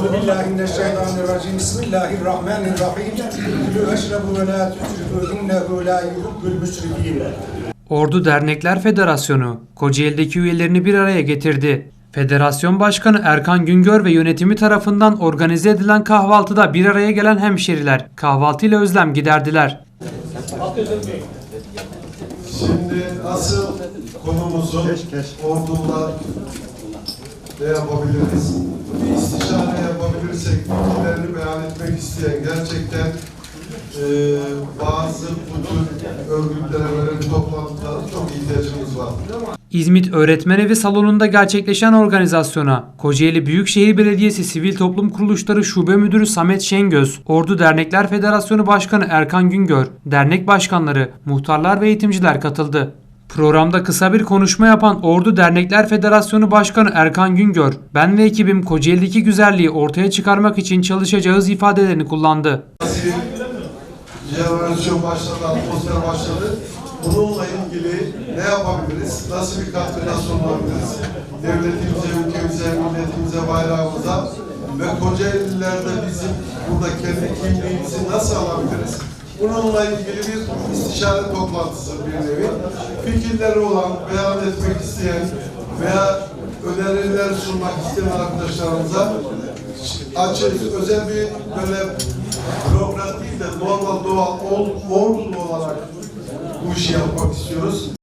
Euzu billahi mineşşeytanirracim. Bismillahirrahmanirrahim. Kulü eşrebu ve la tusrifu innehu la yuhibbul müsrifin. Ordu Dernekler Federasyonu Kocaeli'deki üyelerini bir araya getirdi. Federasyon Başkanı Erkan Güngör ve yönetimi tarafından organize edilen kahvaltıda bir araya gelen hemşeriler kahvaltıyla özlem giderdiler. Şimdi asıl konumuzu ordular ne yapabiliriz? Fikirlerini beyan etmek isteyen gerçekten e, bazı bu tür örgütlere böyle bir toplantılara çok ihtiyacımız var. İzmit Öğretmen Evi salonunda gerçekleşen organizasyona Kocaeli Büyükşehir Belediyesi Sivil Toplum Kuruluşları Şube Müdürü Samet Şengöz, Ordu Dernekler Federasyonu Başkanı Erkan Güngör, dernek başkanları, muhtarlar ve eğitimciler katıldı. Programda kısa bir konuşma yapan Ordu Dernekler Federasyonu Başkanı Erkan Güngör, ben ve ekibim Kocaeli'deki güzelliği ortaya çıkarmak için çalışacağız ifadelerini kullandı. Jenerasyon başladı, atmosfer başladı. Bununla ilgili ne yapabiliriz? Nasıl bir katkıda sunulabiliriz? Devletimize, ülkemize, milletimize, bayrağımıza ve Kocaeli'liler de bizim burada kendi kimliğimizi nasıl alabiliriz? Bununla ilgili bir istişare toplantısı bir nevi. Fikirleri olan, beyan etmek isteyen veya öneriler sunmak isteyen arkadaşlarımıza açığız. Özel bir böyle bürokrat değil de normal doğal ordulu olarak bu işi yapmak istiyoruz.